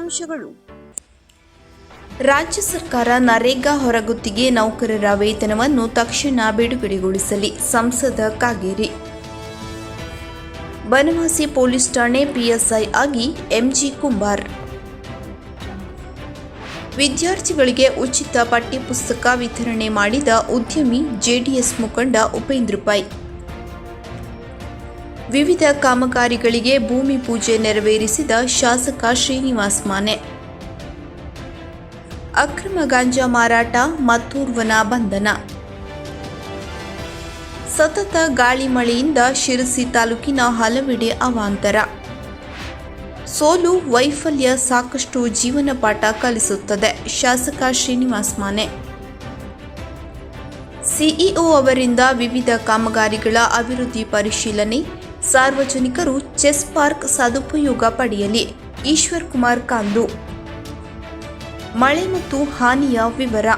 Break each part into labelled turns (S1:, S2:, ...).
S1: ಮುಖ್ಯಾಂಶಗಳು ರಾಜ್ಯ ಸರ್ಕಾರ ನರೇಗಾ ಹೊರಗುತ್ತಿಗೆ ನೌಕರರ ವೇತನವನ್ನು ತಕ್ಷಣ ಬಿಡುಗಡೆಗೊಳಿಸಲಿ ಸಂಸದ ಕಾಗೇರಿ ಬನವಾಸಿ ಪೊಲೀಸ್ ಠಾಣೆ ಪಿಎಸ್ಐ ಆಗಿ ಎಂಜಿ ಕುಂಬಾರ್ ವಿದ್ಯಾರ್ಥಿಗಳಿಗೆ ಉಚಿತ ಪಠ್ಯಪುಸ್ತಕ ವಿತರಣೆ ಮಾಡಿದ ಉದ್ಯಮಿ ಜೆಡಿಎಸ್ ಮುಖಂಡ ಉಪೇಂದ್ರ ವಿವಿಧ ಕಾಮಗಾರಿಗಳಿಗೆ ಭೂಮಿ ಪೂಜೆ ನೆರವೇರಿಸಿದ ಶಾಸಕ ಶ್ರೀನಿವಾಸ್ ಮಾನೆ ಅಕ್ರಮ ಗಾಂಜಾ ಮಾರಾಟ ಮತ್ತೂರ್ವನ ಬಂಧನ ಸತತ ಗಾಳಿ ಮಳೆಯಿಂದ ಶಿರಸಿ ತಾಲೂಕಿನ ಹಲವೆಡೆ ಅವಾಂತರ ಸೋಲು ವೈಫಲ್ಯ ಸಾಕಷ್ಟು ಜೀವನ ಪಾಠ ಕಲಿಸುತ್ತದೆ ಶಾಸಕ ಶ್ರೀನಿವಾಸ್ ಮಾನೆ ಸಿಇಒ ಅವರಿಂದ ವಿವಿಧ ಕಾಮಗಾರಿಗಳ ಅಭಿವೃದ್ಧಿ ಪರಿಶೀಲನೆ ಸಾರ್ವಜನಿಕರು ಚೆಸ್ ಪಾರ್ಕ್ ಸದುಪಯೋಗ ಪಡೆಯಲಿ ಈಶ್ವರ್ ಕುಮಾರ್ ಕಾಂದು ಮಳೆ ಮತ್ತು ಹಾನಿಯ ವಿವರ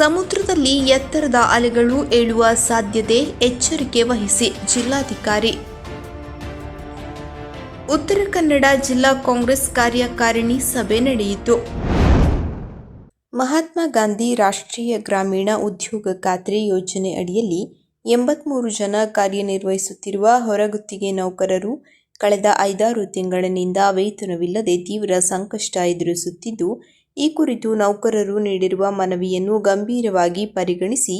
S1: ಸಮುದ್ರದಲ್ಲಿ ಎತ್ತರದ ಅಲೆಗಳು ಏಳುವ ಸಾಧ್ಯತೆ ಎಚ್ಚರಿಕೆ ವಹಿಸಿ ಜಿಲ್ಲಾಧಿಕಾರಿ ಉತ್ತರ ಕನ್ನಡ ಜಿಲ್ಲಾ ಕಾಂಗ್ರೆಸ್ ಕಾರ್ಯಕಾರಿಣಿ ಸಭೆ ನಡೆಯಿತು ಮಹಾತ್ಮ ಗಾಂಧಿ ರಾಷ್ಟ್ರೀಯ ಗ್ರಾಮೀಣ ಉದ್ಯೋಗ ಖಾತ್ರಿ ಯೋಜನೆ ಅಡಿಯಲ್ಲಿ ಎಂಬತ್ಮೂರು ಜನ ಕಾರ್ಯನಿರ್ವಹಿಸುತ್ತಿರುವ ಹೊರಗುತ್ತಿಗೆ ನೌಕರರು ಕಳೆದ ಐದಾರು ತಿಂಗಳಿನಿಂದ ವೇತನವಿಲ್ಲದೆ ತೀವ್ರ ಸಂಕಷ್ಟ ಎದುರಿಸುತ್ತಿದ್ದು ಈ ಕುರಿತು ನೌಕರರು ನೀಡಿರುವ ಮನವಿಯನ್ನು ಗಂಭೀರವಾಗಿ ಪರಿಗಣಿಸಿ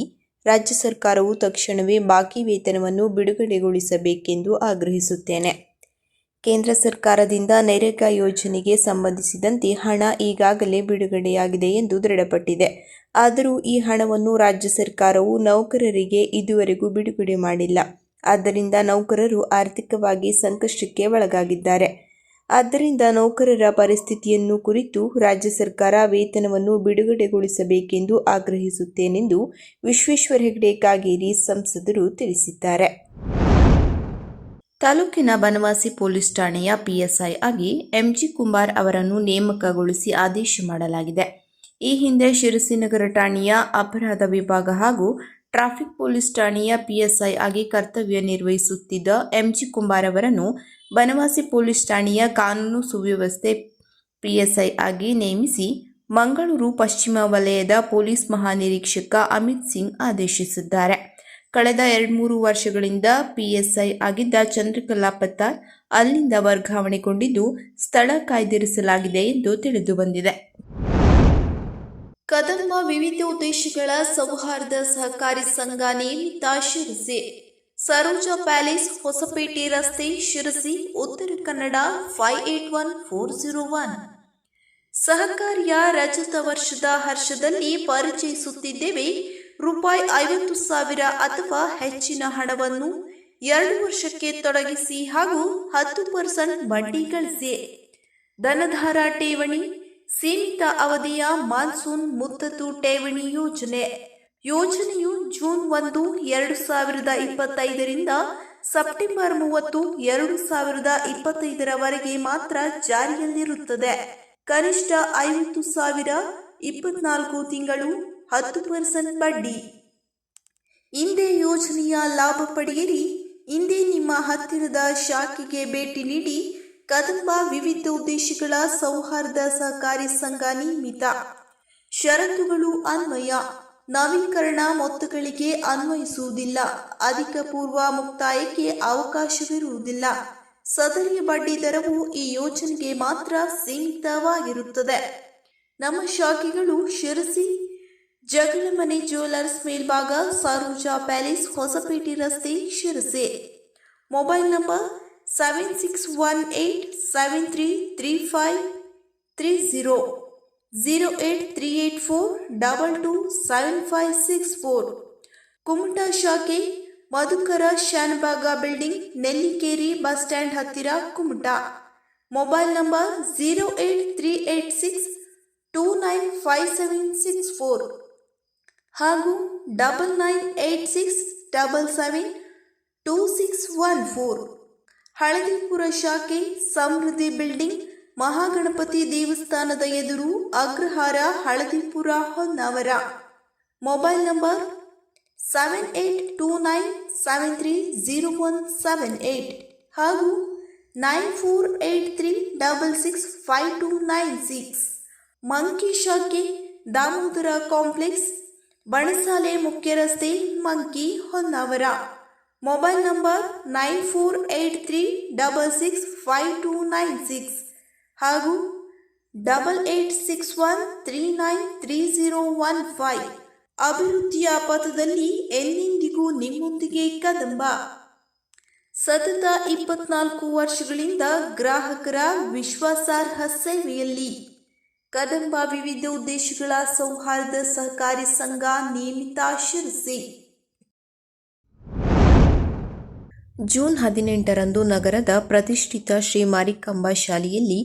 S1: ರಾಜ್ಯ ಸರ್ಕಾರವು ತಕ್ಷಣವೇ ಬಾಕಿ ವೇತನವನ್ನು ಬಿಡುಗಡೆಗೊಳಿಸಬೇಕೆಂದು ಆಗ್ರಹಿಸುತ್ತೇನೆ ಕೇಂದ್ರ ಸರ್ಕಾರದಿಂದ ನರೇಗಾ ಯೋಜನೆಗೆ ಸಂಬಂಧಿಸಿದಂತೆ ಹಣ ಈಗಾಗಲೇ ಬಿಡುಗಡೆಯಾಗಿದೆ ಎಂದು ದೃಢಪಟ್ಟಿದೆ ಆದರೂ ಈ ಹಣವನ್ನು ರಾಜ್ಯ ಸರ್ಕಾರವು ನೌಕರರಿಗೆ ಇದುವರೆಗೂ ಬಿಡುಗಡೆ ಮಾಡಿಲ್ಲ ಆದ್ದರಿಂದ ನೌಕರರು ಆರ್ಥಿಕವಾಗಿ ಸಂಕಷ್ಟಕ್ಕೆ ಒಳಗಾಗಿದ್ದಾರೆ ಆದ್ದರಿಂದ ನೌಕರರ ಪರಿಸ್ಥಿತಿಯನ್ನು ಕುರಿತು ರಾಜ್ಯ ಸರ್ಕಾರ ವೇತನವನ್ನು ಬಿಡುಗಡೆಗೊಳಿಸಬೇಕೆಂದು ಆಗ್ರಹಿಸುತ್ತೇನೆಂದು ವಿಶ್ವೇಶ್ವರ ಹೆಗಡೆ ಕಾಗೇರಿ ಸಂಸದರು ತಿಳಿಸಿದ್ದಾರೆ ತಾಲೂಕಿನ ಬನವಾಸಿ ಪೊಲೀಸ್ ಠಾಣೆಯ ಪಿಎಸ್ಐ ಆಗಿ ಎಂಜಿ ಕುಮಾರ್ ಅವರನ್ನು ನೇಮಕಗೊಳಿಸಿ ಆದೇಶ ಮಾಡಲಾಗಿದೆ ಈ ಹಿಂದೆ ಶಿರಸಿನಗರ ಠಾಣೆಯ ಅಪರಾಧ ವಿಭಾಗ ಹಾಗೂ ಟ್ರಾಫಿಕ್ ಪೊಲೀಸ್ ಠಾಣೆಯ ಪಿಎಸ್ಐ ಆಗಿ ಕರ್ತವ್ಯ ನಿರ್ವಹಿಸುತ್ತಿದ್ದ ಎಂಜಿ ಕುಮಾರ್ ಅವರನ್ನು ಬನವಾಸಿ ಪೊಲೀಸ್ ಠಾಣೆಯ ಕಾನೂನು ಸುವ್ಯವಸ್ಥೆ ಪಿಎಸ್ಐ ಆಗಿ ನೇಮಿಸಿ ಮಂಗಳೂರು ಪಶ್ಚಿಮ ವಲಯದ ಪೊಲೀಸ್ ಮಹಾನಿರೀಕ್ಷಕ ಅಮಿತ್ ಸಿಂಗ್ ಆದೇಶಿಸಿದ್ದಾರೆ ಕಳೆದ ಎರಡು ಮೂರು ವರ್ಷಗಳಿಂದ ಪಿಎಸ್ಐ ಆಗಿದ್ದ ಚಂದ್ರಕಲಾ ಪತ್ತಾರ್ ಅಲ್ಲಿಂದ ವರ್ಗಾವಣೆಗೊಂಡಿದ್ದು ಸ್ಥಳ ಕಾಯ್ದಿರಿಸಲಾಗಿದೆ ಎಂದು ತಿಳಿದು ಬಂದಿದೆ ಕದಂಬ ವಿವಿಧ ಉದ್ದೇಶಗಳ ಸೌಹಾರ್ದ ಸಹಕಾರಿ ಸಂಘ ನಿಯಮಿತ ಶಿರಸಿ ಸರೋಜಾ ಪ್ಯಾಲೇಸ್ ಹೊಸಪೇಟೆ ರಸ್ತೆ Sirsi Uttara Kannada five eight one four zero one ಸಹಕಾರಿಯ ರಜತ ವರ್ಷದ ಹರ್ಷದಲ್ಲಿ ಪರಿಚಯಿಸುತ್ತಿದ್ದೇವೆ ರೂಪಾಯಿ ಐವತ್ತು ಸಾವಿರ ಅಥವಾ ಹೆಚ್ಚಿನ ಹಣವನ್ನು ಎರಡು ವರ್ಷಕ್ಕೆ ತೊಡಗಿಸಿ ಹಾಗೂ ಹತ್ತು ಪರ್ಸೆಂಟ್ ಬಡ್ಡಿ ಗಳಿಸಿ ಧನಧಾರ ಠೇವಣಿ ಸೀಮಿತ ಅವಧಿಯ ಮಾನ್ಸೂನ್ ಮುತ್ತತು ಠೇವಣಿ ಯೋಜನೆ ಯೋಜನೆಯು ಜೂನ್ ಒಂದು ಎರಡು ಸಾವಿರದ ಇಪ್ಪತ್ತೈದರಿಂದ ಸೆಪ್ಟೆಂಬರ್ ಮೂವತ್ತು ಎರಡು ಸಾವಿರದ ಇಪ್ಪತ್ತೈದರವರೆಗೆ ಮಾತ್ರ ಜಾರಿಯಲ್ಲಿರುತ್ತದೆ ಕನಿಷ್ಠ ಐವತ್ತು ಸಾವಿರ ಇಪ್ಪತ್ನಾಲ್ಕು ತಿಂಗಳು ಹತ್ತು ಪರ್ಸೆಂಟ್ ಬಡ್ಡಿ ಇಂದೇ ಯೋಜನೆಯ ಲಾಭ ಪಡೆಯಿರಿ ಇಂದೇ ನಿಮ್ಮ ಹತ್ತಿರದ ಶಾಖೆಗೆ ಭೇಟಿ ನೀಡಿ ಕದಂಬ ವಿವಿಧ ಉದ್ದೇಶಗಳ ಸೌಹಾರ್ದ ಸಹಕಾರಿ ಸಂಘ ನಿಯಮಿತ ಷರತ್ತುಗಳು ಅನ್ವಯ ನವೀಕರಣ ಮೊತ್ತಗಳಿಗೆ ಅನ್ವಯಿಸುವುದಿಲ್ಲ ಅಧಿಕ ಪೂರ್ವ ಮುಕ್ತಾಯಕ್ಕೆ ಅವಕಾಶವಿರುವುದಿಲ್ಲ ಸದರಿ ಬಡ್ಡಿ ದರವು ಈ ಯೋಜನೆಗೆ ಮಾತ್ರ ಸೀಮಿತವಾಗಿರುತ್ತದೆ ನಮ್ಮ ಶಾಖೆಗಳು ಶಿರಸಿ जगलमणि ज्यूलर्स मेलभग सरोजा प्येस् होसपेटे रस्ते शिसे mobile number seven six one eight seven three three five three zero zero eight three eight four double two seven five six four Kumta शाखे मधुकर शानबाग बिलंग नेलिकेरी बस स्टैंड हिरा Kumta mobile number zero eight three eight six two nine five seven six four ಹಾಗೂ double nine eight six double seven two six one four Haldipur ಶಾಖೆ Samruddhi building Mahaganapati ದೇವಸ್ಥಾನದ ಎದುರು Agrahara Haladipura Honnavar mobile number seven eight two nine seven three zero one seven eight ಹಾಗೂ nine four eight three double six five two nine six Manki ಶಾಖೆ Damodara complex Banasale ಮುಖ್ಯ ರಸ್ತೆ Manki Honnavar mobile number nine four eight three double six five two nine six ಹಾಗೂ double eight six one three nine three zero one five ಅಭಿವೃದ್ಧಿಯ ಪಥದಲ್ಲಿ ಎಂದೆಂದಿಗೂ ನಿಮ್ಮೊಂದಿಗೆ ಕದಂಬ ಸತತ ಇಪ್ಪತ್ನಾಲ್ಕು ವರ್ಷಗಳಿಂದ ಗ್ರಾಹಕರ ವಿಶ್ವಾಸಾರ್ಹ ಸೇವೆಯಲ್ಲಿ ಕದಂಬ ವಿವಿಧ ಉದ್ದೇಶಗಳ ಸೌಹಾರ್ದ ಸಹಕಾರಿ ಸಂಘ ನಿಯಮಿತ ಶಿರಸಿ ಜೂನ್ ಹದಿನೆಂಟರಂದು ನಗರದ ಪ್ರತಿಷ್ಠಿತ ಶ್ರೀ ಮಾರಿಕಾಂಬಾ ಶಾಲೆಯಲ್ಲಿ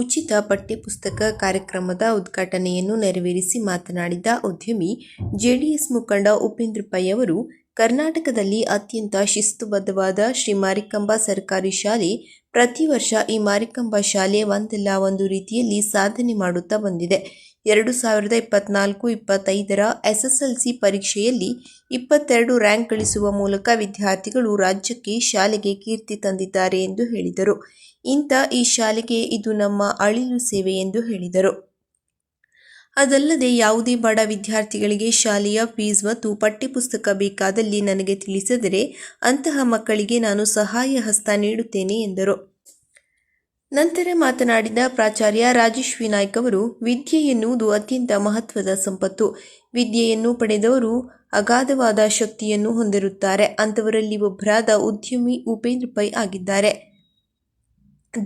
S1: ಉಚಿತ ಪಠ್ಯಪುಸ್ತಕ ಕಾರ್ಯಕ್ರಮದ ಉದ್ಘಾಟನೆಯನ್ನು ನೆರವೇರಿಸಿ ಮಾತನಾಡಿದ ಉದ್ಯಮಿ ಜೆಡಿಎಸ್ ಮುಖಂಡ ಉಪೇಂದ್ರ ಪೈ ಅವರು ಕರ್ನಾಟಕದಲ್ಲಿ ಅತ್ಯಂತ ಶಿಸ್ತುಬದ್ಧವಾದ ಶ್ರೀ ಮಾರಿಕಂಬಾ ಸರ್ಕಾರಿ ಶಾಲೆ ಪ್ರತಿ ವರ್ಷ ಈ ಮಾರಿಕಂಬ ಶಾಲೆ ಒಂದಲ್ಲ ಒಂದು ರೀತಿಯಲ್ಲಿ ಸಾಧನೆ ಮಾಡುತ್ತಾ ಬಂದಿದೆ ಎರಡು ಸಾವಿರದ ಇಪ್ಪತ್ನಾಲ್ಕು ಇಪ್ಪತ್ತೈದರ ಎಸ್ ಎಸ್ ಎಲ್ ಸಿ ಪರೀಕ್ಷೆಯಲ್ಲಿ ಇಪ್ಪತ್ತೆರಡು ರ್ಯಾಂಕ್ ಗಳಿಸುವ ಮೂಲಕ ವಿದ್ಯಾರ್ಥಿಗಳು ರಾಜ್ಯಕ್ಕೆ ಶಾಲೆಗೆ ಕೀರ್ತಿ ತಂದಿದ್ದಾರೆ ಎಂದು ಹೇಳಿದರು ಇಂಥ ಈ ಶಾಲೆಗೆ ಇದು ನಮ್ಮ ಅಳಿಲು ಸೇವೆ ಎಂದು ಹೇಳಿದರು ಅದಲ್ಲದೆ ಯಾವುದೇ ಬಡ ವಿದ್ಯಾರ್ಥಿಗಳಿಗೆ ಶಾಲೆಯ ಫೀಸ್ ಮತ್ತು ಪಠ್ಯಪುಸ್ತಕ ಬೇಕಾದಲ್ಲಿ ನನಗೆ ತಿಳಿಸಿದರೆ ಅಂತಹ ಮಕ್ಕಳಿಗೆ ನಾನು ಸಹಾಯ ಹಸ್ತ ನೀಡುತ್ತೇನೆ ಎಂದರು ನಂತರ ಮಾತನಾಡಿದ ಪ್ರಾಚಾರ್ಯ ರಾಜೇಶ್ ಅವರು ವಿದ್ಯೆ ಎನ್ನುವುದು ಅತ್ಯಂತ ಮಹತ್ವದ ಸಂಪತ್ತು ವಿದ್ಯೆಯನ್ನು ಪಡೆದವರು ಅಗಾಧವಾದ ಶಕ್ತಿಯನ್ನು ಹೊಂದಿರುತ್ತಾರೆ ಅಂಥವರಲ್ಲಿ ಒಬ್ಬರಾದ ಉದ್ಯಮಿ ಉಪೇಂದ್ರ ಪೈ ಆಗಿದ್ದಾರೆ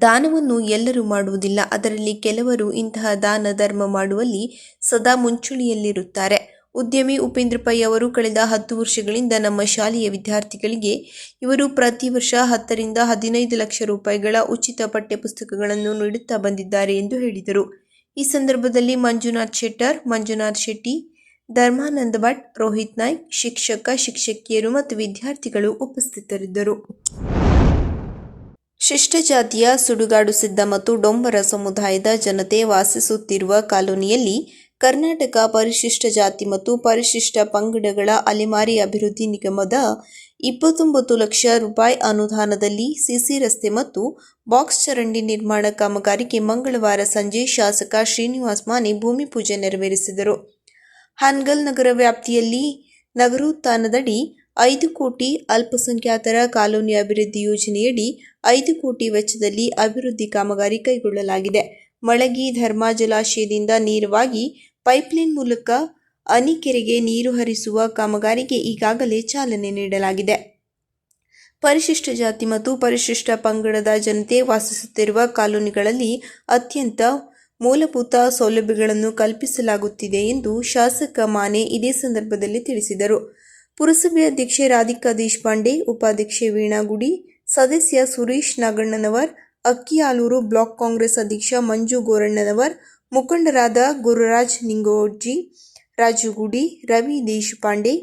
S1: ದಾನವನ್ನು ಎಲ್ಲರೂ ಮಾಡುವುದಿಲ್ಲ ಅದರಲ್ಲಿ ಕೆಲವರು ಇಂತಹ ದಾನ ಧರ್ಮ ಮಾಡುವಲ್ಲಿ ಸದಾ ಮುಂಚೂಣಿಯಲ್ಲಿರುತ್ತಾರೆ ಉದ್ಯಮಿ ಉಪೇಂದ್ರ ಪೈ ಅವರು ಕಳೆದ ಹತ್ತು ವರ್ಷಗಳಿಂದ ನಮ್ಮ ಶಾಲೆಯ ವಿದ್ಯಾರ್ಥಿಗಳಿಗೆ ಇವರು ಪ್ರತಿ ವರ್ಷ ಹತ್ತರಿಂದ ಹದಿನೈದು ಲಕ್ಷ ರೂಪಾಯಿಗಳ ಉಚಿತ ಪಠ್ಯಪುಸ್ತಕಗಳನ್ನು ನೀಡುತ್ತಾ ಬಂದಿದ್ದಾರೆ ಎಂದು ಹೇಳಿದರು ಈ ಸಂದರ್ಭದಲ್ಲಿ ಮಂಜುನಾಥ್ ಶೆಟ್ಟರ್ ಮಂಜುನಾಥ್ ಶೆಟ್ಟಿ ಧರ್ಮಾನಂದ ಭಟ್ ರೋಹಿತ್ ನಾಯ್ಕ್ ಶಿಕ್ಷಕ ಶಿಕ್ಷಕಿಯರು ಮತ್ತು ವಿದ್ಯಾರ್ಥಿಗಳು ಉಪಸ್ಥಿತರಿದ್ದರು ಶಿಷ್ಟ ಜಾತಿಯ ಸುಡುಗಾಡು ಸಿದ್ಧ ಮತ್ತು ಡೊಂಬರ ಸಮುದಾಯದ ಜನತೆ ವಾಸಿಸುತ್ತಿರುವ ಕಾಲೋನಿಯಲ್ಲಿ ಕರ್ನಾಟಕ ಪರಿಶಿಷ್ಟ ಜಾತಿ ಮತ್ತು ಪರಿಶಿಷ್ಟ ಪಂಗಡಗಳ ಅಲೆಮಾರಿ ಅಭಿವೃದ್ಧಿ ನಿಗಮದ ಇಪ್ಪತ್ತೊಂಬತ್ತು ಲಕ್ಷ ರೂಪಾಯಿ ಅನುದಾನದಲ್ಲಿ ಸಿಸಿ ರಸ್ತೆ ಮತ್ತು ಬಾಕ್ಸ್ ಚರಂಡಿ ನಿರ್ಮಾಣ ಕಾಮಗಾರಿಗೆ ಮಂಗಳವಾರ ಸಂಜೆ ಶಾಸಕ ಶ್ರೀನಿವಾಸ್ ಮಾನೆ ಭೂಮಿ ಪೂಜೆ ನೆರವೇರಿಸಿದರು ಹಾನ್ಗಲ್ ನಗರ ವ್ಯಾಪ್ತಿಯಲ್ಲಿ ನಗರೋತ್ಥಾನದಡಿ ಐದು ಕೋಟಿ ಅಲ್ಪಸಂಖ್ಯಾತರ ಕಾಲೋನಿ ಅಭಿವೃದ್ಧಿ ಯೋಜನೆಯಡಿ ಐದು ಕೋಟಿ ವೆಚ್ಚದಲ್ಲಿ ಅಭಿವೃದ್ಧಿ ಕಾಮಗಾರಿ ಕೈಗೊಳ್ಳಲಾಗಿದೆ ಮಳಗಿ ಧರ್ಮ ಜಲಾಶಯದಿಂದ ನೇರವಾಗಿ ಪೈಪ್ಲೈನ್ ಮೂಲಕ ಅನಿಕೆರೆಗೆ ನೀರು ಹರಿಸುವ ಕಾಮಗಾರಿಗೆ ಈಗಾಗಲೇ ಚಾಲನೆ ನೀಡಲಾಗಿದೆ ಪರಿಶಿಷ್ಟ ಜಾತಿ ಮತ್ತು ಪರಿಶಿಷ್ಟ ಪಂಗಡದ ಜನತೆ ವಾಸಿಸುತ್ತಿರುವ ಕಾಲೋನಿಗಳಲ್ಲಿ ಅತ್ಯಂತ ಮೂಲಭೂತ ಸೌಲಭ್ಯಗಳನ್ನು ಕಲ್ಪಿಸಲಾಗುತ್ತಿದೆ ಎಂದು ಶಾಸಕ ಮಾನೆ ಇದೇ ಸಂದರ್ಭದಲ್ಲಿ ತಿಳಿಸಿದರು ಪುರಸಭೆ ಅಧ್ಯಕ್ಷೆ ರಾಧಿಕಾ ದೇಶಪಾಂಡೆ ಉಪಾಧ್ಯಕ್ಷೆ ವೀಣಾಗುಡಿ ಸದಸ್ಯ ಸುರೇಶ್ ನಾಗಣ್ಣನವರ್ ಅಕ್ಕಿ ಆಲೂರು ಬ್ಲಾಕ್ ಕಾಂಗ್ರೆಸ್ ಅಧ್ಯಕ್ಷ ಮಂಜು ಗೋರಣ್ಣನವರ್ ಮುಖಂಡರಾದ ಗುರುರಾಜ್ ನಿಂಗೋಡ್ಜಿ ರಾಜುಗುಡಿ ರವಿ ದೇಶಪಾಂಡೆ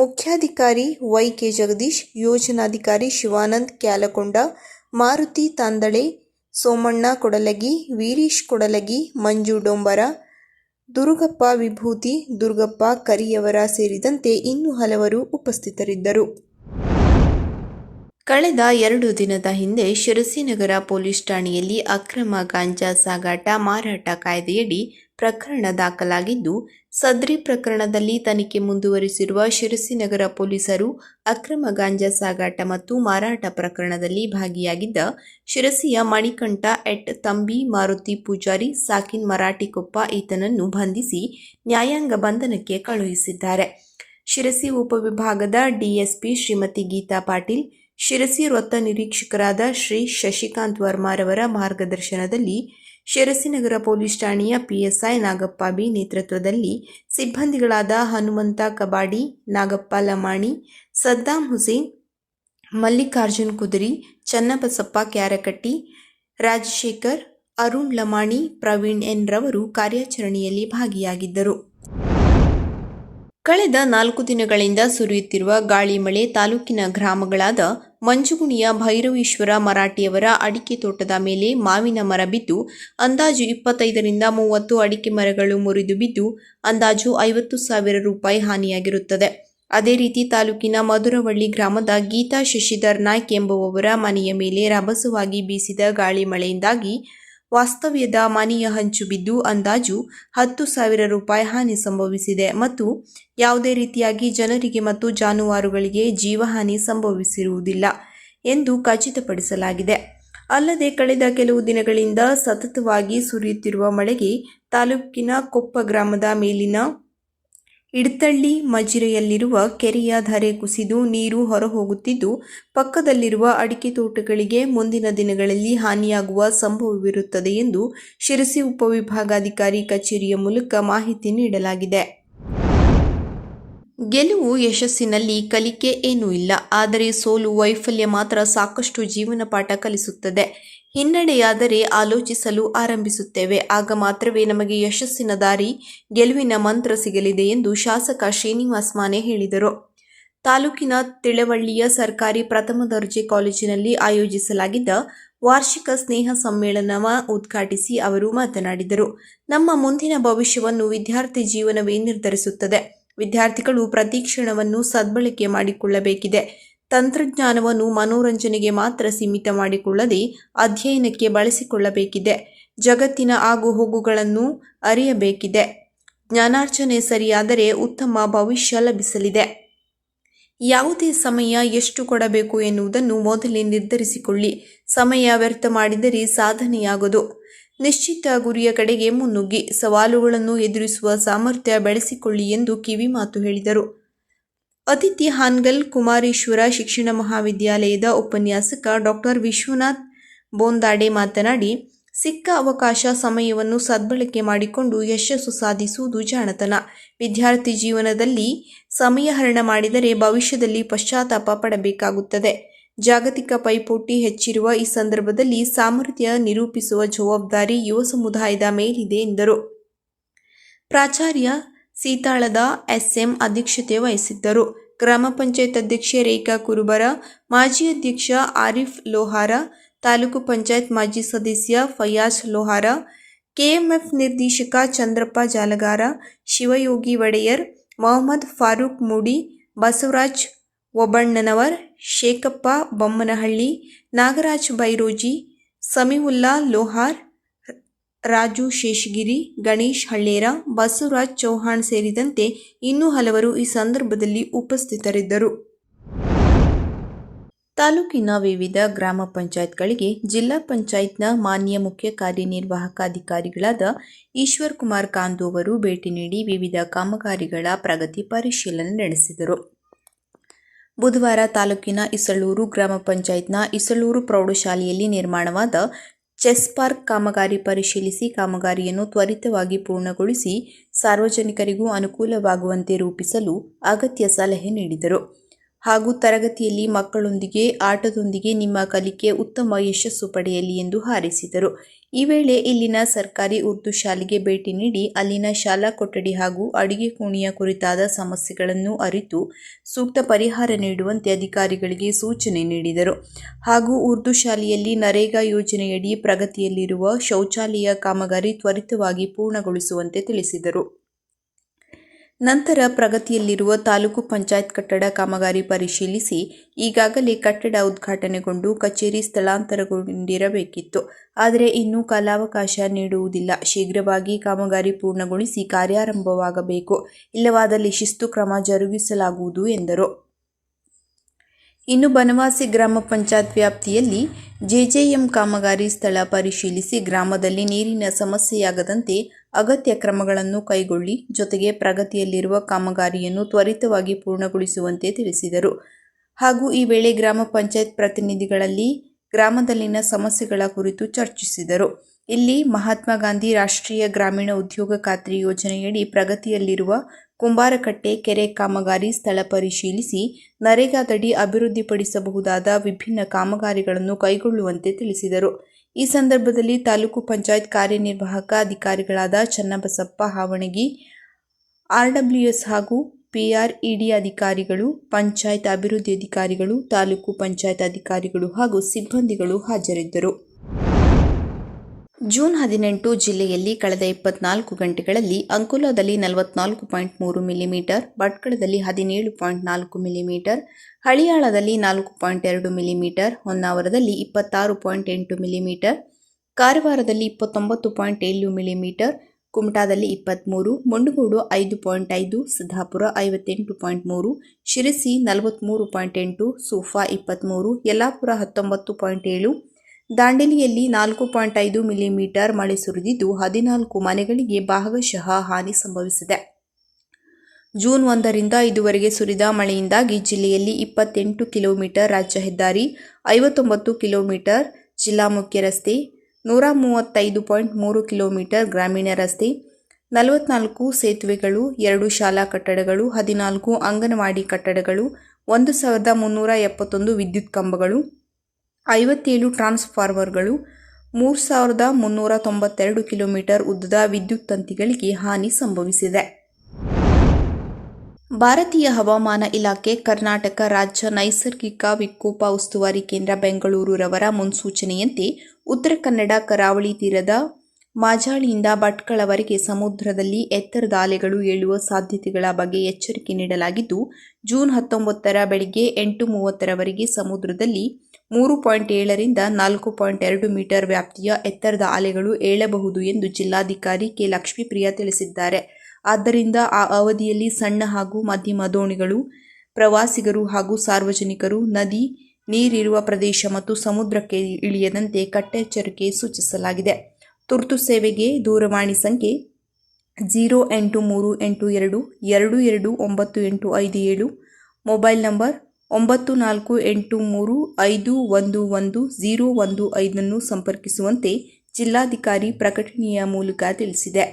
S1: ಮುಖ್ಯಾಧಿಕಾರಿ ವೈ ಕೆ ಜಗದೀಶ್ ಯೋಜನಾಧಿಕಾರಿ ಶಿವಾನಂದ್ ಕ್ಯಾಲಕೊಂಡ ಮಾರುತಿ ತಾಂದಳೆ ಸೋಮಣ್ಣ ಕೊಡಲಗಿ ವೀರೇಶ್ ಕೊಡಲಗಿ ಮಂಜು ಡೊಂಬರ ದುರುಗಪ್ಪ ವಿಭೂತಿ ದುರುಗಪ್ಪ ಕರಿಯವರ ಸೇರಿದಂತೆ ಇನ್ನೂ ಹಲವರು ಉಪಸ್ಥಿತರಿದ್ದರು ಕಳೆದ ಎರಡು ದಿನದ ಹಿಂದೆ ಶಿರಸಿನಗರ ಪೊಲೀಸ್ ಠಾಣೆಯಲ್ಲಿ ಅಕ್ರಮ ಗಾಂಜಾ ಸಾಗಾಟ ಮಾರಾಟ ಕಾಯ್ದೆಯಡಿ ಪ್ರಕರಣ ದಾಖಲಾಗಿದ್ದು ಸದ್ರಿ ಪ್ರಕರಣದಲ್ಲಿ ತನಿಖೆ ಮುಂದುವರಿಸಿರುವ ಶಿರಸಿ ನಗರ ಪೊಲೀಸರು ಅಕ್ರಮ ಗಾಂಜಾ ಸಾಗಾಟ ಮತ್ತು ಮಾರಾಟ ಪ್ರಕರಣದಲ್ಲಿ ಭಾಗಿಯಾಗಿದ್ದ ಶಿರಸಿಯ ಮಣಿಕಂಠ ಎಟ್ ತಂಬಿ ಮಾರುತಿ ಪೂಜಾರಿ ಸಾಕಿನ್ ಮರಾಠಿಕೊಪ್ಪ ಈತನನ್ನು ಬಂಧಿಸಿ ನ್ಯಾಯಾಂಗ ಬಂಧನಕ್ಕೆ ಕಳುಹಿಸಿದ್ದಾರೆ ಶಿರಸಿ ಉಪವಿಭಾಗದ ಡಿಎಸ್ಪಿ ಶ್ರೀಮತಿ ಗೀತಾ ಪಾಟೀಲ್ ಶಿರಸಿ ವೃತ್ತ ನಿರೀಕ್ಷಕರಾದ ಶ್ರೀ ಶಶಿಕಾಂತ್ ವರ್ಮಾರವರ ಮಾರ್ಗದರ್ಶನದಲ್ಲಿ ಶಿರಸಿನಗರ ಪೊಲೀಸ್ ಠಾಣೆಯ ಪಿಎಸ್ಐ ನಾಗಪ್ಪ ಬಿ ನೇತೃತ್ವದಲ್ಲಿ ಸಿಬ್ಬಂದಿಗಳಾದ ಹನುಮಂತ ಕಬಾಡಿ ನಾಗಪ್ಪ ಲಮಾಣಿ ಸದ್ದಾಂ ಹುಸೇನ್ ಮಲ್ಲಿಕಾರ್ಜುನ್ ಕುದುರಿ ಚನ್ನಬಸಪ್ಪ ಕ್ಯಾರಕಟ್ಟಿ ರಾಜಶೇಖರ್ ಅರುಣ್ ಲಮಾಣಿ ಪ್ರವೀಣ್ ಎನ್ ರವರು ಕಾರ್ಯಾಚರಣೆಯಲ್ಲಿ ಭಾಗಿಯಾಗಿದ್ದರು ಕಳೆದ ನಾಲ್ಕು ದಿನಗಳಿಂದ ಸುರಿಯುತ್ತಿರುವ ಗಾಳಿ ಮಳೆ ತಾಲೂಕಿನ ಗ್ರಾಮಗಳಾದ ಮಂಜುಗುಣಿಯ ಭೈರವೇಶ್ವರ ಮರಾಠಿಯವರ ಅಡಿಕೆ ತೋಟದ ಮೇಲೆ ಮಾವಿನ ಮರ ಬಿದ್ದು ಅಂದಾಜು ಇಪ್ಪತ್ತೈದರಿಂದ ಮೂವತ್ತು ಅಡಿಕೆ ಮರಗಳು ಮುರಿದು ಬಿದ್ದು ಅಂದಾಜು ಐವತ್ತು ಸಾವಿರ ರೂಪಾಯಿ ಹಾನಿಯಾಗಿರುತ್ತದೆ ಅದೇ ರೀತಿ ತಾಲೂಕಿನ ಮಧುರವಳ್ಳಿ ಗ್ರಾಮದ ಗೀತಾ ಶಶಿಧರ್ ನಾಯ್ಕ್ ಎಂಬುವವರ ಮನೆಯ ಮೇಲೆ ರಭಸವಾಗಿ ಬೀಸಿದ ಗಾಳಿ ಮಳೆಯಿಂದಾಗಿ ವಾಸ್ತವ್ಯದ ಮನೆಯ ಹಂಚು ಬಿದ್ದು ಅಂದಾಜು ಹತ್ತು ಸಾವಿರ ರೂಪಾಯಿ ಹಾನಿ ಸಂಭವಿಸಿದೆ ಮತ್ತು ಯಾವುದೇ ರೀತಿಯಾಗಿ ಜನರಿಗೆ ಮತ್ತು ಜಾನುವಾರುಗಳಿಗೆ ಜೀವಹಾನಿ ಸಂಭವಿಸಿರುವುದಿಲ್ಲ ಎಂದು ಖಚಿತಪಡಿಸಲಾಗಿದೆ ಅಲ್ಲದೆ ಕಳೆದ ಕೆಲವು ದಿನಗಳಿಂದ ಸತತವಾಗಿ ಸುರಿಯುತ್ತಿರುವ ಮಳೆಗೆ ತಾಲೂಕಿನ ಕೊಪ್ಪ ಗ್ರಾಮದ ಮೇಲಿನ ಇಡ್ತಳ್ಳಿ ಮಜಿರೆಯಲ್ಲಿರುವ ಕೆರೆಯ ಧರೆ ಕುಸಿದು ನೀರು ಹೊರಹೋಗುತ್ತಿದ್ದು ಪಕ್ಕದಲ್ಲಿರುವ ಅಡಿಕೆ ತೋಟಗಳಿಗೆ ಮುಂದಿನ ದಿನಗಳಲ್ಲಿ ಹಾನಿಯಾಗುವ ಸಂಭವವಿರುತ್ತದೆ ಎಂದು ಶಿರಸಿ ಉಪವಿಭಾಗಾಧಿಕಾರಿ ಕಚೇರಿಯ ಮೂಲಕ ಮಾಹಿತಿ ನೀಡಲಾಗಿದೆ ಗೆಲುವು ಯಶಸ್ಸಿನಲ್ಲಿ ಕಲಿಕೆ ಏನೂ ಇಲ್ಲ ಆದರೆ ಸೋಲು ವೈಫಲ್ಯ ಮಾತ್ರ ಸಾಕಷ್ಟು ಜೀವನ ಪಾಠ ಕಲಿಸುತ್ತದೆ ಹಿನ್ನಡೆಯಾದರೆ ಆಲೋಚಿಸಲು ಆರಂಭಿಸುತ್ತೇವೆ ಆಗ ಮಾತ್ರವೇ ನಮಗೆ ಯಶಸ್ಸಿನ ದಾರಿ ಗೆಲುವಿನ ಮಂತ್ರ ಸಿಗಲಿದೆ ಎಂದು ಶಾಸಕ ಶ್ರೀನಿವಾಸ್ ಮಾನೆ ಹೇಳಿದರು ತಾಲೂಕಿನ ತಿಳವಳ್ಳಿಯ ಸರ್ಕಾರಿ ಪ್ರಥಮ ದರ್ಜೆ ಕಾಲೇಜಿನಲ್ಲಿ ಆಯೋಜಿಸಲಾಗಿದ್ದ ವಾರ್ಷಿಕ ಸ್ನೇಹ ಸಮ್ಮೇಳನ ಉದ್ಘಾಟಿಸಿ ಅವರು ಮಾತನಾಡಿದರು ನಮ್ಮ ಮುಂದಿನ ಭವಿಷ್ಯವನ್ನು ವಿದ್ಯಾರ್ಥಿ ಜೀವನವೇ ನಿರ್ಧರಿಸುತ್ತದೆ ವಿದ್ಯಾರ್ಥಿಗಳು ಪ್ರತಿ ಕ್ಷಣವನ್ನು ಸದ್ಬಳಕೆ ಮಾಡಿಕೊಳ್ಳಬೇಕಿದೆ ತಂತ್ರಜ್ಞಾನವನ್ನು ಮನೋರಂಜನೆಗೆ ಮಾತ್ರ ಸೀಮಿತ ಮಾಡಿಕೊಳ್ಳದೆ ಅಧ್ಯಯನಕ್ಕೆ ಬಳಸಿಕೊಳ್ಳಬೇಕಿದೆ ಜಗತ್ತಿನ ಆಗುಹೋಗುಗಳನ್ನು ಅರಿಯಬೇಕಿದೆ ಜ್ಞಾನಾರ್ಚನೆ ಸರಿಯಾದರೆ ಉತ್ತಮ ಭವಿಷ್ಯ ಲಭಿಸಲಿದೆ ಯಾವುದೇ ಸಮಯ ಎಷ್ಟು ಕೊಡಬೇಕು ಎನ್ನುವುದನ್ನು ಮೊದಲೇ ನಿರ್ಧರಿಸಿಕೊಳ್ಳಿ ಸಮಯ ವ್ಯರ್ಥ ಮಾಡಿದರೆ ಸಾಧನೆಯಾಗದು ನಿಶ್ಚಿತ ಗುರಿಯ ಕಡೆಗೆ ಮುನ್ನುಗ್ಗಿ ಸವಾಲುಗಳನ್ನು ಎದುರಿಸುವ ಸಾಮರ್ಥ್ಯ ಬೆಳೆಸಿಕೊಳ್ಳಿ ಎಂದು ಕಿವಿಮಾತು ಹೇಳಿದರು ಅತಿಥಿ ಹಾನ್ಗಲ್ ಕುಮಾರೇಶ್ವರ ಶಿಕ್ಷಣ ಮಹಾವಿದ್ಯಾಲಯದ ಉಪನ್ಯಾಸಕ ಡಾಕ್ಟರ್ ವಿಶ್ವನಾಥ್ ಬೋಂದಾಡೆ ಮಾತನಾಡಿ ಸಿಕ್ಕ ಅವಕಾಶ ಸಮಯವನ್ನು ಸದ್ಬಳಕೆ ಮಾಡಿಕೊಂಡು ಯಶಸ್ಸು ಸಾಧಿಸುವುದು ಜಾಣತನ ವಿದ್ಯಾರ್ಥಿ ಜೀವನದಲ್ಲಿ ಸಮಯ ಹರಣ ಮಾಡಿದರೆ ಭವಿಷ್ಯದಲ್ಲಿ ಪಶ್ಚಾತ್ತಾಪ ಪಡಬೇಕಾಗುತ್ತದೆ ಜಾಗತಿಕ ಪೈಪೋಟಿ ಹೆಚ್ಚಿರುವ ಈ ಸಂದರ್ಭದಲ್ಲಿ ಸಾಮರ್ಥ್ಯ ನಿರೂಪಿಸುವ ಜವಾಬ್ದಾರಿ ಯುವ ಸಮುದಾಯದ ಮೇಲಿದೆ ಎಂದರು ಪ್ರಾಚಾರ್ಯ ಸೀತಾಳದ ಎಸ್ಎಂ ಅಧ್ಯಕ್ಷತೆ ವಹಿಸಿದ್ದರು ಗ್ರಾಮ ಪಂಚಾಯತ್ ಅಧ್ಯಕ್ಷೆ ರೇಖಾ ಕುರುಬರ ಮಾಜಿ ಅಧ್ಯಕ್ಷ ಆರಿಫ್ ಲೋಹಾರ ತಾಲೂಕು ಪಂಚಾಯತ್ ಮಾಜಿ ಸದಸ್ಯ ಫಯಾಜ್ ಲೋಹಾರ ಕೆಎಂಎಫ್ ನಿರ್ದೇಶಕ ಚಂದ್ರಪ್ಪ ಜಾಲಗಾರ ಶಿವಯೋಗಿ ಒಡೆಯರ್ ಮೊಹಮ್ಮದ್ ಫಾರೂಕ್ ಮೂಡಿ ಬಸವರಾಜ್ ಒಬಣ್ಣನವರ್ ಶೇಖಪ್ಪ ಬೊಮ್ಮನಹಳ್ಳಿ ನಾಗರಾಜ್ ಬೈರೋಜಿ ಸಮೀವುಲ್ಲಾ ಲೋಹಾರ್ ರಾಜು ಶೇಷಗಿರಿ ಗಣೇಶ್ ಹಳ್ಳೇರ ಬಸವರಾಜ್ ಚೌಹಾಣ್ ಸೇರಿದಂತೆ ಇನ್ನೂ ಹಲವರು ಈ ಸಂದರ್ಭದಲ್ಲಿ ಉಪಸ್ಥಿತರಿದ್ದರು ತಾಲೂಕಿನ ವಿವಿಧ ಗ್ರಾಮ ಪಂಚಾಯತ್ಗಳಿಗೆ ಜಿಲ್ಲಾ ಪಂಚಾಯತ್ನ ಮಾನ್ಯ ಮುಖ್ಯ ಕಾರ್ಯನಿರ್ವಾಹಕ ಅಧಿಕಾರಿಗಳಾದ ಈಶ್ವರ್ ಕುಮಾರ್ ಕಾಂದು ಅವರು ಭೇಟಿ ನೀಡಿ ವಿವಿಧ ಕಾಮಗಾರಿಗಳ ಪ್ರಗತಿ ಪರಿಶೀಲನೆ ನಡೆಸಿದರು ಬುಧವಾರ ತಾಲೂಕಿನ ಇಸಳೂರು ಗ್ರಾಮ ಪಂಚಾಯತ್ನ ಇಸಳೂರು ಪ್ರೌಢಶಾಲೆಯಲ್ಲಿ ನಿರ್ಮಾಣವಾದ ಚೆಸ್ ಪಾರ್ಕ್ ಕಾಮಗಾರಿ ಪರಿಶೀಲಿಸಿ ಕಾಮಗಾರಿಯನ್ನು ತ್ವರಿತವಾಗಿ ಪೂರ್ಣಗೊಳಿಸಿ ಸಾರ್ವಜನಿಕರಿಗೂ ಅನುಕೂಲವಾಗುವಂತೆ ರೂಪಿಸಲು ಅಗತ್ಯ ಸಲಹೆ ನೀಡಿದರು ಹಾಗೂ ತರಗತಿಯಲ್ಲಿ ಮಕ್ಕಳೊಂದಿಗೆ ಆಟದೊಂದಿಗೆ ನಿಮ್ಮ ಕಲಿಕೆ ಉತ್ತಮ ಯಶಸ್ಸು ಪಡೆಯಲಿ ಎಂದು ಹಾರೈಸಿದರು ಈ ವೇಳೆ ಇಲ್ಲಿನ ಸರ್ಕಾರಿ ಉರ್ದು ಶಾಲೆಗೆ ಭೇಟಿ ನೀಡಿ ಅಲ್ಲಿನ ಶಾಲಾ ಕೊಠಡಿ ಹಾಗೂ ಅಡಿಗೆ ಕೋಣೆಯ ಕುರಿತಾದ ಸಮಸ್ಯೆಗಳನ್ನು ಅರಿತು ಸೂಕ್ತ ಪರಿಹಾರ ನೀಡುವಂತೆ ಅಧಿಕಾರಿಗಳಿಗೆ ಸೂಚನೆ ನೀಡಿದರು ಹಾಗೂ ಉರ್ದು ಶಾಲೆಯಲ್ಲಿ ನರೇಗಾ ಯೋಜನೆಯಡಿ ಪ್ರಗತಿಯಲ್ಲಿರುವ ಶೌಚಾಲಯ ಕಾಮಗಾರಿ ತ್ವರಿತವಾಗಿ ಪೂರ್ಣಗೊಳಿಸುವಂತೆ ತಿಳಿಸಿದರು ನಂತರ ಪ್ರಗತಿಯಲ್ಲಿರುವ ತಾಲೂಕು ಪಂಚಾಯತ್ ಕಟ್ಟಡ ಕಾಮಗಾರಿ ಪರಿಶೀಲಿಸಿ ಈಗಾಗಲೇ ಕಟ್ಟಡ ಉದ್ಘಾಟನೆಗೊಂಡು ಕಚೇರಿ ಸ್ಥಳಾಂತರಗೊಂಡಿರಬೇಕಿತ್ತು ಆದರೆ ಇನ್ನೂ ಕಾಲಾವಕಾಶ ನೀಡುವುದಿಲ್ಲ ಶೀಘ್ರವಾಗಿ ಕಾಮಗಾರಿ ಪೂರ್ಣಗೊಳಿಸಿ ಕಾರ್ಯಾರಂಭವಾಗಬೇಕು ಇಲ್ಲವಾದಲ್ಲಿ ಶಿಸ್ತು ಕ್ರಮ ಜರುಗಿಸಲಾಗುವುದು ಎಂದರು ಇನ್ನು ಬನವಾಸಿ ಗ್ರಾಮ ಪಂಚಾಯತ್ ವ್ಯಾಪ್ತಿಯಲ್ಲಿ ಜೆಜೆಎಂ ಕಾಮಗಾರಿ ಸ್ಥಳ ಪರಿಶೀಲಿಸಿ ಗ್ರಾಮದಲ್ಲಿ ನೀರಿನ ಸಮಸ್ಯೆಯಾಗದಂತೆ ಅಗತ್ಯ ಕ್ರಮಗಳನ್ನು ಕೈಗೊಳ್ಳಿ ಜೊತೆಗೆ ಪ್ರಗತಿಯಲ್ಲಿರುವ ಕಾಮಗಾರಿಯನ್ನು ತ್ವರಿತವಾಗಿ ಪೂರ್ಣಗೊಳಿಸುವಂತೆ ತಿಳಿಸಿದರು ಹಾಗೂ ಈ ವೇಳೆ ಗ್ರಾಮ ಪಂಚಾಯತ್ ಪ್ರತಿನಿಧಿಗಳಲ್ಲಿ ಗ್ರಾಮದಲ್ಲಿನ ಸಮಸ್ಯೆಗಳ ಕುರಿತು ಚರ್ಚಿಸಿದರು ಇಲ್ಲಿ ಮಹಾತ್ಮ ಗಾಂಧಿ ರಾಷ್ಟ್ರೀಯ ಗ್ರಾಮೀಣ ಉದ್ಯೋಗ ಖಾತ್ರಿ ಯೋಜನೆಯಡಿ ಪ್ರಗತಿಯಲ್ಲಿರುವ ಕುಂಬಾರಕಟ್ಟೆ ಕೆರೆ ಕಾಮಗಾರಿ ಸ್ಥಳ ಪರಿಶೀಲಿಸಿ ನರೇಗಾದಡಿ ಅಭಿವೃದ್ಧಿಪಡಿಸಬಹುದಾದ ವಿಭಿನ್ನ ಕಾಮಗಾರಿಗಳನ್ನು ಕೈಗೊಳ್ಳುವಂತೆ ತಿಳಿಸಿದರು ಈ ಸಂದರ್ಭದಲ್ಲಿ ತಾಲೂಕು ಪಂಚಾಯತ್ ಕಾರ್ಯನಿರ್ವಾಹಕ ಅಧಿಕಾರಿಗಳಾದ ಚನ್ನಬಸಪ್ಪ ಹಾವಣಗಿ ಆರ್ಡಬ್ಲ್ಯೂಎಸ್ ಹಾಗೂ ಪಿಆರ್ಇಡಿ ಅಧಿಕಾರಿಗಳು ಪಂಚಾಯತ್ ಅಭಿವೃದ್ಧಿ ಅಧಿಕಾರಿಗಳು ತಾಲೂಕು ಪಂಚಾಯತ್ ಅಧಿಕಾರಿಗಳು ಹಾಗೂ ಸಿಬ್ಬಂದಿಗಳು ಹಾಜರಿದ್ದರು ಜೂನ್ ಹದಿನೆಂಟು ಜಿಲ್ಲೆಯಲ್ಲಿ ಕಳೆದ ಇಪ್ಪತ್ನಾಲ್ಕು ಗಂಟೆಗಳಲ್ಲಿ ಅಂಕೋಲಾದಲ್ಲಿ ನಲವತ್ನಾಲ್ಕು ಪಾಯಿಂಟ್ ಮೂರು ಮಿಲಿಮೀಟರ್ ಭಟ್ಕಳದಲ್ಲಿ ಹದಿನೇಳು ಪಾಯಿಂಟ್ ನಾಲ್ಕು ಮಿಲಿಮೀಟರ್ ಹಳಿಯಾಳದಲ್ಲಿ ನಾಲ್ಕು ಪಾಯಿಂಟ್ ಎರಡು ಮಿಲಿಮೀಟರ್ ಹೊನ್ನಾವರದಲ್ಲಿ ಇಪ್ಪತ್ತಾರು ಪಾಯಿಂಟ್ ಎಂಟು ಮಿಲಿಮೀಟರ್ ಕಾರವಾರದಲ್ಲಿ ಇಪ್ಪತ್ತೊಂಬತ್ತು ಪಾಯಿಂಟ್ ಏಳು ಮಿಲಿಮೀಟರ್ ಕುಮಟಾದಲ್ಲಿ ಇಪ್ಪತ್ತ್ಮೂರು ಮುಂಡಗೋಡು ಐದು ಪಾಯಿಂಟ್ ಐದು ಸಿದ್ದಾಪುರ ಐವತ್ತೆಂಟು ಪಾಯಿಂಟ್ ಮೂರು ಶಿರಸಿ ನಲವತ್ತ್ಮೂರು ಪಾಯಿಂಟ್ ಎಂಟು ಸೂಫಾ ಇಪ್ಪತ್ತ್ಮೂರು ಯಲ್ಲಾಪುರ ಹತ್ತೊಂಬತ್ತು ಪಾಯಿಂಟ್ ಏಳು ದಾಂಡೇಲಿಯಲ್ಲಿ ನಾಲ್ಕು ಪಾಯಿಂಟ್ ಐದು ಮಿಲಿಮೀಟರ್ ಮಳೆ ಸುರಿದಿದ್ದು ಹದಿನಾಲ್ಕು ಮನೆಗಳಿಗೆ ಭಾಗಶಃ ಹಾನಿ ಸಂಭವಿಸಿದೆ ಜೂನ್ ಒಂದರಿಂದ ಇದುವರೆಗೆ ಸುರಿದ ಮಳೆಯಿಂದಾಗಿ ಜಿಲ್ಲೆಯಲ್ಲಿ ಇಪ್ಪತ್ತೆಂಟು ಕಿಲೋಮೀಟರ್ ರಾಜ್ಯ ಹೆದ್ದಾರಿ ಐವತ್ತೊಂಬತ್ತು ಕಿಲೋಮೀಟರ್ ಜಿಲ್ಲಾ ಮುಖ್ಯ ರಸ್ತೆ ನೂರ ಮೂವತ್ತೈದು ಪಾಯಿಂಟ್ ಮೂರು ಕಿಲೋಮೀಟರ್ ಗ್ರಾಮೀಣ ರಸ್ತೆ ನಲವತ್ನಾಲ್ಕು ಸೇತುವೆಗಳು ಎರಡು ಶಾಲಾ ಕಟ್ಟಡಗಳು ಹದಿನಾಲ್ಕು ಅಂಗನವಾಡಿ ಕಟ್ಟಡಗಳು ಒಂದು ಸಾವಿರದ ಮುನ್ನೂರ ಎಪ್ಪತ್ತೊಂದು ವಿದ್ಯುತ್ ಕಂಬಗಳು ಐವತ್ತೇಳು ಟ್ರಾನ್ಸ್ಫಾರ್ಮರ್ಗಳು ಮೂರು ಸಾವಿರದ ಮುನ್ನೂರ ತೊಂಬತ್ತೆರಡು ಕಿಲೋಮೀಟರ್ ಉದ್ದದ ವಿದ್ಯುತ್ ತಂತಿಗಳಿಗೆ ಹಾನಿ ಸಂಭವಿಸಿದೆ ಭಾರತೀಯ ಹವಾಮಾನ ಇಲಾಖೆ ಕರ್ನಾಟಕ ರಾಜ್ಯ ನೈಸರ್ಗಿಕ ವಿಕೋಪ ಉಸ್ತುವಾರಿ ಕೇಂದ್ರ ಬೆಂಗಳೂರು ರವರ ಮುನ್ಸೂಚನೆಯಂತೆ ಉತ್ತರ ಕನ್ನಡ ಕರಾವಳಿ ತೀರದ ಮಾಜಾಳಿಯಿಂದ ಭಟ್ಕಳವರೆಗೆ ಸಮುದ್ರದಲ್ಲಿ ಎತ್ತರದ ಅಲೆಗಳು ಏಳುವ ಸಾಧ್ಯತೆಗಳ ಬಗ್ಗೆ ಎಚ್ಚರಿಕೆ ನೀಡಲಾಗಿದ್ದು ಜೂನ್ ಹತ್ತೊಂಬತ್ತರ ಬೆಳಗ್ಗೆ ಎಂಟು ಮೂವತ್ತರವರೆಗೆ ಸಮುದ್ರದಲ್ಲಿ ಮೂರು ಪಾಯಿಂಟ್ ಏಳರಿಂದ ನಾಲ್ಕು ಪಾಯಿಂಟ್ ಎರಡು ಮೀಟರ್ ವ್ಯಾಪ್ತಿಯ ಎತ್ತರದ ಅಲೆಗಳು ಏಳಬಹುದು ಎಂದು ಜಿಲ್ಲಾಧಿಕಾರಿ ಕೆ ಲಕ್ಷ್ಮೀಪ್ರಿಯ ತಿಳಿಸಿದ್ದಾರೆ ಆದ್ದರಿಂದ ಆ ಅವಧಿಯಲ್ಲಿ ಸಣ್ಣ ಹಾಗೂ ಮಧ್ಯಮ ದೋಣಿಗಳು ಪ್ರವಾಸಿಗರು ಹಾಗೂ ಸಾರ್ವಜನಿಕರು ನದಿ ನೀರಿರುವ ಪ್ರದೇಶ ಮತ್ತು ಸಮುದ್ರಕ್ಕೆ ಇಳಿಯದಂತೆ ಕಟ್ಟೆಚ್ಚರಿಕೆ ಸೂಚಿಸಲಾಗಿದೆ ತುರ್ತು ಸೇವೆಗೆ ದೂರವಾಣಿ ಸಂಖ್ಯೆ ಜೀರೋ ಎಂಟು ಮೂರು ಎಂಟು ಎರಡು ಎರಡು ಎರಡು ಒಂಬತ್ತು ಎಂಟು ಐದು ಏಳು ಮೊಬೈಲ್ ನಂಬರ್ ಒಂಬತ್ತು ನಾಲ್ಕು ಎಂಟು ಮೂರು ಐದು ಒಂದು ಒಂದು ಝೀರೋ ಒಂದು ಐದನ್ನು ಸಂಪರ್ಕಿಸುವಂತೆ ಜಿಲ್ಲಾಧಿಕಾರಿ ಪ್ರಕಟಣೆಯ ಮೂಲಕ ತಿಳಿಸಿದೆ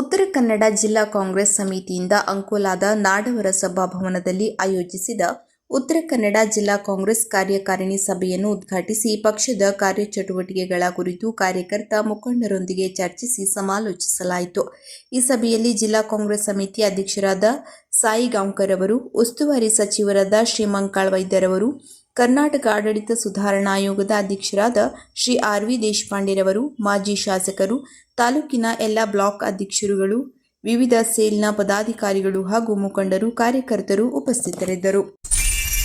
S1: ಉತ್ತರ ಕನ್ನಡ ಜಿಲ್ಲಾ ಕಾಂಗ್ರೆಸ್ ಸಮಿತಿಯಿಂದ ಅಂಕೋಲಾದ ನಾಡವರ ಸಭಾಭವನದಲ್ಲಿ ಆಯೋಜಿಸಿದ ಉತ್ತರ ಕನ್ನಡ ಜಿಲ್ಲಾ ಕಾಂಗ್ರೆಸ್ ಕಾರ್ಯಕಾರಿಣಿ ಸಭೆಯನ್ನು ಉದ್ಘಾಟಿಸಿ ಪಕ್ಷದ ಕಾರ್ಯಚಟುವಟಿಕೆಗಳ ಕುರಿತು ಕಾರ್ಯಕರ್ತ ಮುಖಂಡರೊಂದಿಗೆ ಚರ್ಚಿಸಿ ಸಮಾಲೋಚಿಸಲಾಯಿತು ಈ ಸಭೆಯಲ್ಲಿ ಜಿಲ್ಲಾ ಕಾಂಗ್ರೆಸ್ ಸಮಿತಿ ಅಧ್ಯಕ್ಷರಾದ ಸಾಯಿ ಗಾಂವ್ಕರ್ ಅವರು ಉಸ್ತುವಾರಿ ಸಚಿವರಾದ ಶ್ರೀಮಂಕಾಳ್ ವೈದ್ಯರವರು ಕರ್ನಾಟಕ ಆಡಳಿತ ಸುಧಾರಣಾ ಆಯೋಗದ ಅಧ್ಯಕ್ಷರಾದ ಶ್ರೀ ಆರ್ ವಿ ದೇಶಪಾಂಡೆರವರು ಮಾಜಿ ಶಾಸಕರು ತಾಲೂಕಿನ ಎಲ್ಲ ಬ್ಲಾಕ್ ಅಧ್ಯಕ್ಷರುಗಳು ವಿವಿಧ ಸೇಲ್ನ ಪದಾಧಿಕಾರಿಗಳು ಹಾಗೂ ಮುಖಂಡರು ಕಾರ್ಯಕರ್ತರು ಉಪಸ್ಥಿತರಿದ್ದರು